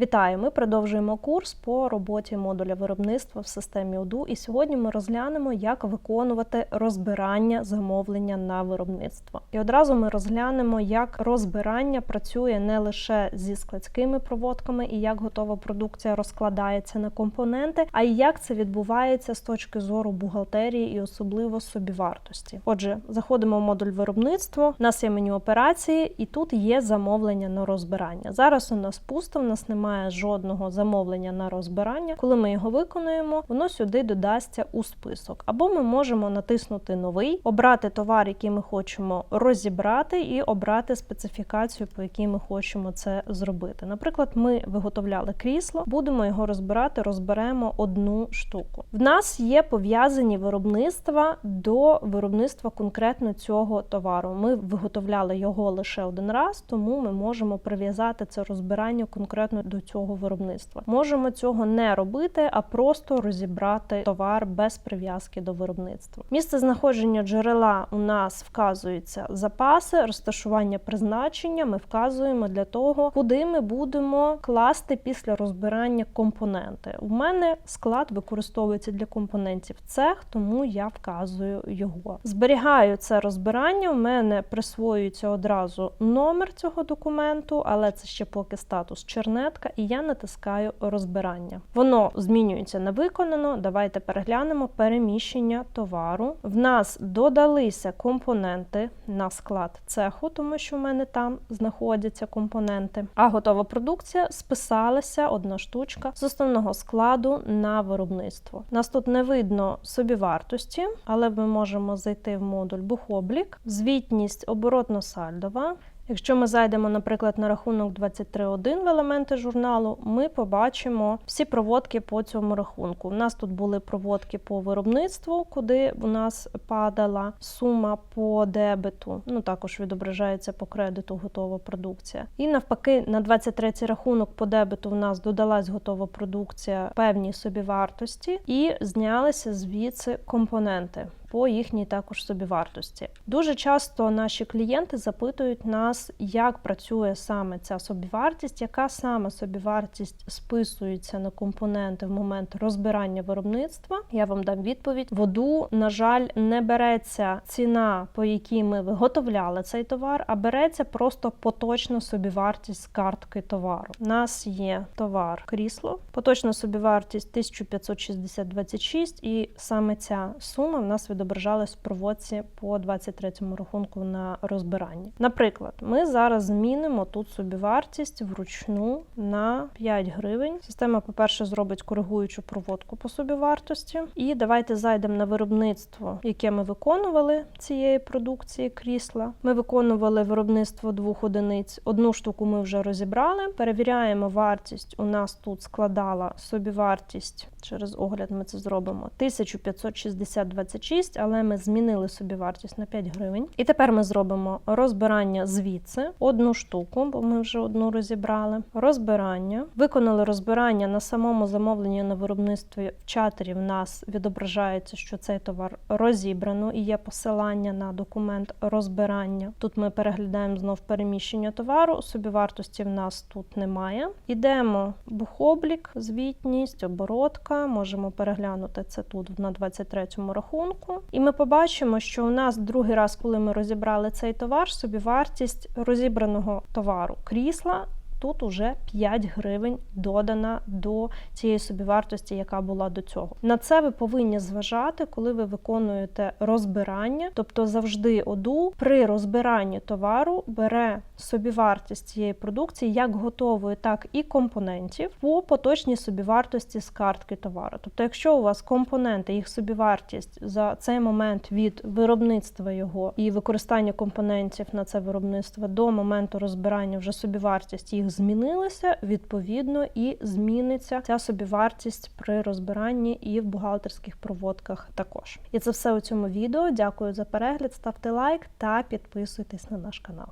Вітаю! Ми продовжуємо курс по роботі модуля виробництва в системі ОДУ. І сьогодні ми розглянемо, як виконувати розбирання замовлення на виробництво. І одразу ми розглянемо, як розбирання працює не лише зі складськими проводками і як готова продукція розкладається на компоненти, а й як це відбувається з точки зору бухгалтерії і особливо собівартості. Отже, заходимо в модуль виробництва. У нас є меню операції, і тут є замовлення на розбирання. Зараз у нас пусто, в нас немає жодного замовлення на розбирання. Коли ми його виконуємо, воно сюди додасться у список. Або ми можемо натиснути новий, обрати товар, який ми хочемо розібрати, і обрати специфікацію, по якій ми хочемо це зробити. Наприклад, ми виготовляли крісло, будемо його розбирати, розберемо одну штуку. В нас є пов'язані виробництва до виробництва конкретно цього товару. Ми виготовляли його лише один раз, тому ми можемо прив'язати це розбирання конкретно до цього виробництва. Можемо цього не робити, а просто розібрати товар без прив'язки до виробництва. Місце знаходження джерела у нас вказується запаси, розташування призначення. Ми вказуємо для того, куди ми будемо класти після розбирання компоненти. У мене склад використовується для компонентів цех, тому я вказую його. Зберігаю це розбирання. У мене присвоюється одразу номер цього документу, але це ще поки статус чернетка, і я натискаю розбирання. Воно змінюється на виконано. Давайте переглянемо переміщення товару. В нас додалися компоненти на склад цеху, тому що в мене там знаходяться компоненти. А готова продукція списалася одна штучка з основного складу на виробництво. Нас тут не видно собівартості, але ми можемо зайти в модуль бухоблік, звітність оборотно-сальдова. Якщо ми зайдемо, наприклад, на рахунок 23.1 в елементи журналу, ми побачимо всі проводки по цьому рахунку. У нас тут були проводки по виробництву, куди у нас падала сума по дебету. Ну також відображається по кредиту готова продукція. І навпаки, на 23 рахунок по дебету в нас додалась готова продукція певній собівартості і знялися звідси компоненти по їхній також собівартості. Дуже часто наші клієнти запитують нас, як працює саме ця собівартість, яка саме собівартість списується на компоненти в момент розбирання виробництва. Я вам дам відповідь. Воду, на жаль, не береться ціна, по якій ми виготовляли цей товар, а береться просто поточна собівартість з картки товару. У нас є товар крісло, поточна собівартість 1560,26 і саме ця сума в нас відображалась в проводці по 23-му рахунку на розбиранні. Наприклад, ми зараз змінимо тут собівартість вручну на 5 гривень. Система, по-перше, зробить коригуючу проводку по собівартості. І давайте зайдемо на виробництво, яке ми виконували цієї продукції крісла. Ми виконували виробництво двох одиниць. Одну штуку ми вже розібрали. Перевіряємо вартість. У нас тут складала собівартість. Через огляд ми це зробимо 1560,26, але ми змінили собі вартість на 5 гривень. І тепер ми зробимо розбирання звідси одну штуку, бо ми вже одну розібрали. Розбирання. Виконали розбирання на самому замовленні на виробництві в чатері. В нас відображається, що цей товар розібрано і є посилання на документ розбирання. Тут ми переглядаємо знов переміщення товару. Собівартості в нас тут немає. Ідемо бухоблік, звітність, оборотка. Можемо переглянути це тут на 23-му рахунку. І ми побачимо, що у нас другий раз, коли ми розібрали цей товар, собівартість розібраного товару крісла. Тут уже 5 гривень додана до цієї собівартості, яка була до цього. На це ви повинні зважати, коли ви виконуєте розбирання, тобто завжди ОДУ при розбиранні товару бере собівартість цієї продукції як готової, так і компонентів по поточній собівартості з картки товару. Тобто, якщо у вас компоненти, їх собівартість за цей момент від виробництва його і використання компонентів на це виробництво до моменту розбирання вже собівартість їх змінилася, відповідно, і зміниться ця собівартість при розбиранні і в бухгалтерських проводках також. І це все у цьому відео. Дякую за перегляд, ставте лайк та підписуйтесь на наш канал.